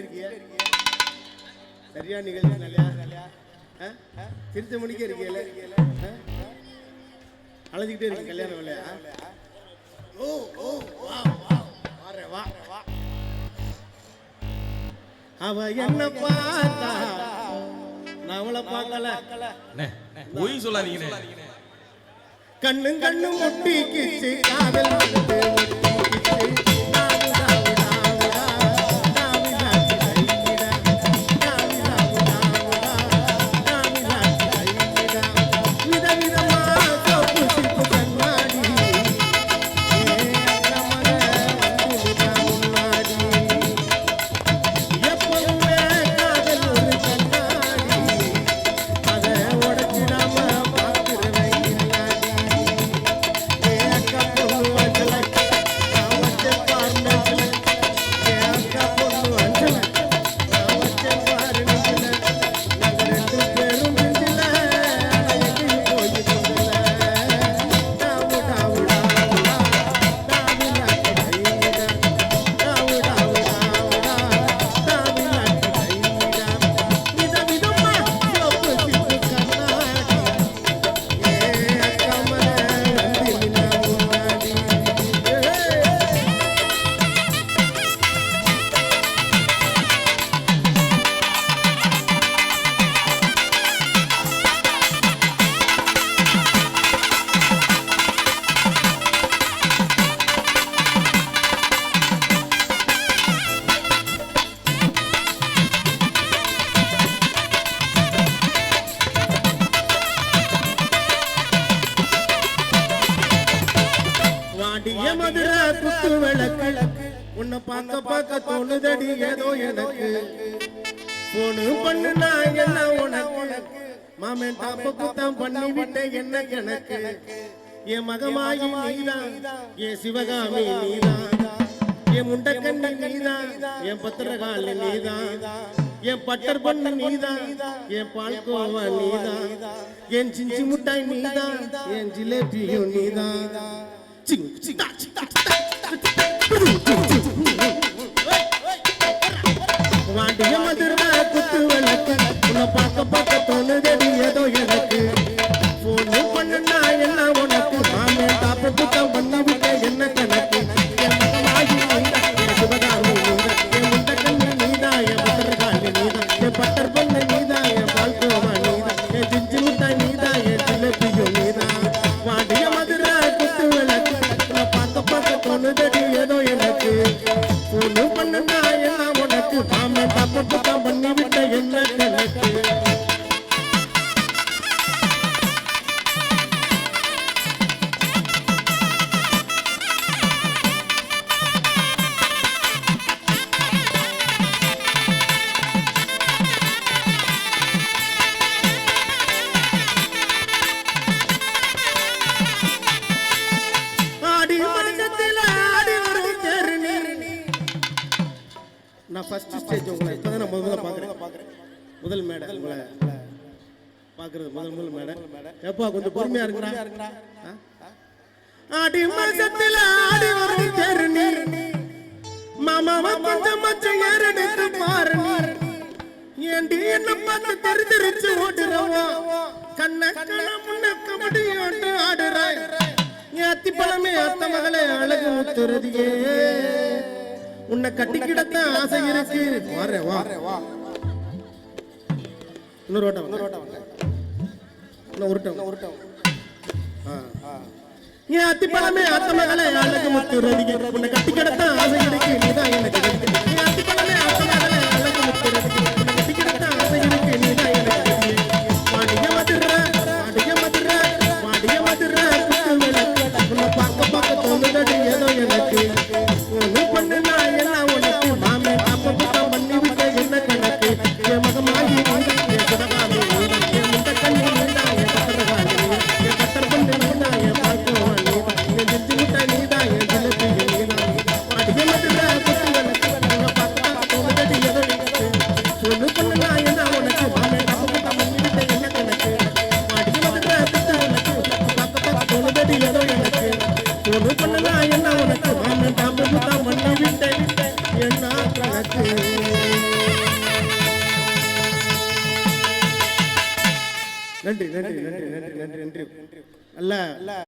இருக்கிய? சரியா நிகழ்ச்சி இல்லையா? திருத்த மணிக்கே இருக்கீங்கள அழைச்சிக்கிட்டே இருக்கு கல்யாணம் வேலையா ஓ ஓ வா வா வாரே வா வா. அவ என்ன பார்த்தா நான் அவளை பார்க்கல. அண்ணே, பொய் சொல்லாதீங்கண்ணே. கண்ணும் கண்ணும் முட்டிக்கிச்சு காதல் வந்து முட்டிக்கிச்சு வாடிய மதுரை குத்து விளக்கு. உன்னை பார்க்க பார்க்க தோணுதடி ஏதோ எனக்கு. போனு பண்ணு நான் என்ன உனக்கு. மாமன் தாப்ப குத்தம் பண்ணி விட்ட என்ன கணக்கு என் மகமாயி நீதான். என் சிவகாமி நீதான். என் முண்டக்கண்ணி நீதான். என் பத்திரகாலி நீதான். என் பட்டர் பண்ணு நீதான். என் பால்கோவா நீதான். என் சிஞ்சி முட்டாய் நீதான். என் ஜிலேபியும் நீதான். பார்க்க ஏதோ எனக்கு? நான் ஃபர்ஸ்ட் ஸ்டேஜ் உங்களை இப்போ தான் நான் முதல்ல பார்க்குறேன். முதல் மேடை உங்களை பார்க்குறது முதல் முதல் மேடை. எப்பா கொஞ்சம் பொறுமையா இருக்குடா ஆடி மாசத்தில் ஆடி வரும் தெருநீ மாமாவா கொஞ்சம் மச்சம் ஏறெடுத்து பாரு ஏண்டி என்ன பார்த்து தெரிஞ்சிருச்சு தெரிச்சு ஓடுறவோ? கண்ண கண்ண முன்னக்க முடியும் ஆடுறாய். ஏத்தி பழமே அத்த மகளே அழகு முத்துறதியே உன்னை கட்டிக்கிடத்தான் ஆசை இருக்கு. வாரே வா. இன்னொரு ஓட்டம் இன்னொரு ஓட்டம் இன்னும் உருட்டம் உருட்டம் ஏன் அத்திப்பழமே பழமே அழகு முத்து அழகு உன்னை கட்டிக்கிடத்த நன்றி நன்றி நன்றி நன்றி நன்றி நன்றி. நல்ல